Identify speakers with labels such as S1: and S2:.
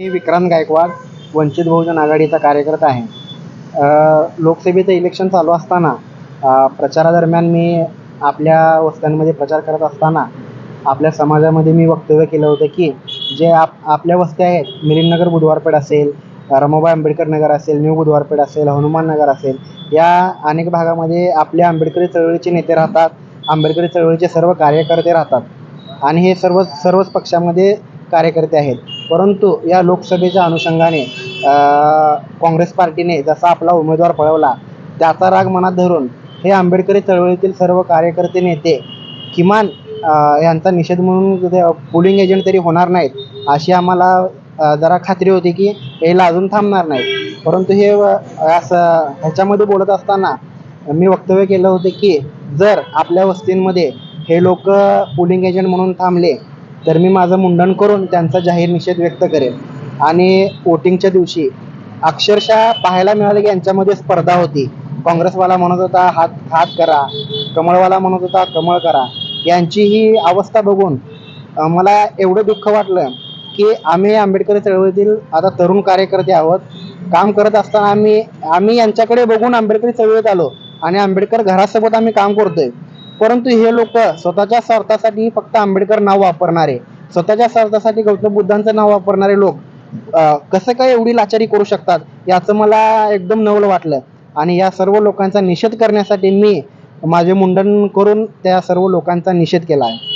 S1: मी विक्रांत गायकवाड वंचित बहुजन आघाडीचा कार्यकर्ता आहे. लोकसभेचं इलेक्शन चालू असताना प्रचारादरम्यान मी आपल्या वस्त्यांमध्ये प्रचार करत असताना आपल्या समाजामध्ये मी वक्तव्य केलं होतं की जे आप आपल्या वस्त्या आहेत मिलिंदनगर बुधवारपेठ असेल रमाबाई आंबेडकर नगर असेल न्यू बुधवारपेठ असेल हनुमान नगर असेल या अनेक भागामध्ये आपल्या आंबेडकरी चळवळीचे नेते राहतात आंबेडकरी चळवळीचे सर्व कार्यकर्ते राहतात. आणि हे सर्व सर्वच पक्षामध्ये कार्यकर्ते आहेत. परंतु या लोकसभेच्या अनुषंगाने काँग्रेस पार्टीने जसा आपला उमेदवार पळवला त्याचा राग मनात धरून हे आंबेडकरी चळवळीतील सर्व कार्यकर्ते नेते किमान यांचा निषेध म्हणून पोलिंग एजंट तरी होणार नाहीत अशी आम्हाला जरा खात्री होती की याला अजून थांबणार नाहीत. परंतु हे असं ह्याच्यामध्ये बोलत असताना मी वक्तव्य केलं होतं की जर आपल्या वस्तींमध्ये हे लोक पोलिंग एजंट म्हणून थांबले तर मी माझं मुंडन करून त्यांचा जाहीर निषेध व्यक्त करेन आणि वोटिंगच्या दिवशी अक्षरशः पाहायला मिळालं की यांच्यामध्ये स्पर्धा होती. काँग्रेसवाला म्हणत होता हात हात करा. कमळवाला म्हणत होता कमळ करा. यांची ही अवस्था बघून मला एवढं दुःख वाटलं की आम्ही आंबेडकर चळवळीतील आता तरुण कार्यकर्ते आहोत. काम करत असताना आम्ही आम्ही यांच्याकडे बघून आंबेडकरी चळवळीत आलो. आणि आंबेडकर घरासोबत आम्ही काम करतोय. परंतु हे लोक स्वतःच्या स्वार्थासाठी फक्त आंबेडकर नाव वापरणारे स्वतःच्या स्वार्थासाठी गौतम बुद्धांचं नाव वापरणारे लोक कसं काय एवढी लाचारी करू शकतात याचं मला एकदम नवलं वाटलं. आणि या सर्व लोकांचा निषेध करण्यासाठी मी माझे मुंडन करून त्या सर्व लोकांचा निषेध केला आहे.